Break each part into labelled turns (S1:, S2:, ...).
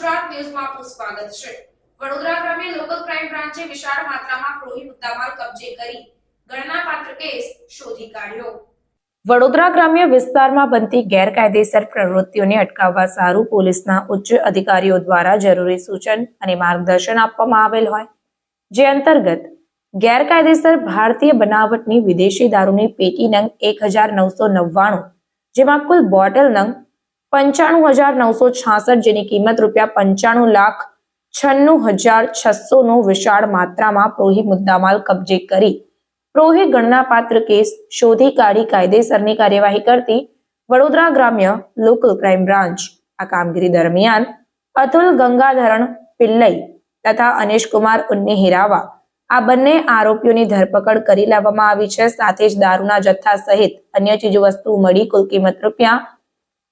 S1: સ્વાગત છે. વડોદરા ગ્રામ્ય લોકલ ક્રાઇમ બ્રાન્ચે વિશાળ માત્રામાં પ્રોહી મુદ્દામાલ કબજે કરી ગણનાપાત્ર કેસ શોધી કાઢ્યો. વડોદરા ગ્રામ્ય વિસ્તારમાં બનતી ગેરકાયદેસર પ્રવૃત્તિઓને અટકાવવા સારું પોલીસના ઉચ્ચ અધિકારીઓ દ્વારા જરૂરી સૂચન અને માર્ગદર્શન આપવામાં આવેલ હોય. જે અંતર્ગત, ગેરકાયદેસર ભારતીય બનાવટની વિદેશી દારૂની પેટી નંગ એક હજાર નવસો નવ્વાણું, જેમાં કુલ બોટલ નંગ પંચાણું હજાર નવસો છાસઠ જેની કિંમત રૂપિયા પંચાણું લાખ છન્નું હજાર છસો નો વિશાળ માત્રામાં પ્રોહી મુદ્દામાલ કબજે કરી. પ્રોહી ગણનાપાત્ર કેસ શોધી કાઢી કાયદેસરની કાર્યવાહી કરતી વડોદરા ગ્રામ્ય લોકલ ક્રાઇમ બ્રાન્ચ. આ કામગીરી દરમિયાન અતુલ ગંગાધરણ પિલ્લઈ તથા અનેશકુમાર ઉન્ની હિરાવા આ બંને આરોપીઓની ધરપકડ કરી લેવામાં આવી છે. સાથે જ દારૂના જથ્થા સહિત અન્ય ચીજવસ્તુ મળી કુલ કિંમત રૂપિયા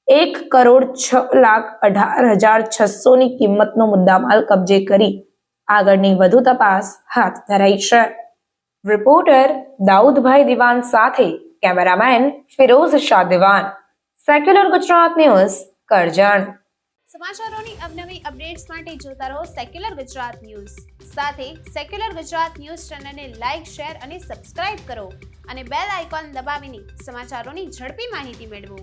S1: એક કરોડ છ લાખ અઢાર હજાર છસો ની કિંમતનો મુદ્દામાલ કબજે કરી. આગળની વધુ તપાસ હાથ ધરાઈ છે. રિપોર્ટર દાઉદભાઈ દિવાન સાથે cameraman Firoz Shah Diwan. Secular Gujarat news, Karjan.
S2: સમાચારોની અવનવી અપડેટ્સ માટે જોતા રહો સેક્યુલર ગુજરાત ન્યૂઝ. સાથે સેક્યુલર ગુજરાત ન્યૂઝ ચેનલને લાઇક શેર અને સબસ્ક્રાઇબ કરો અને બેલ આઇકોન દબાવીને સમાચારોની ઝડપી માહિતી મેળવો.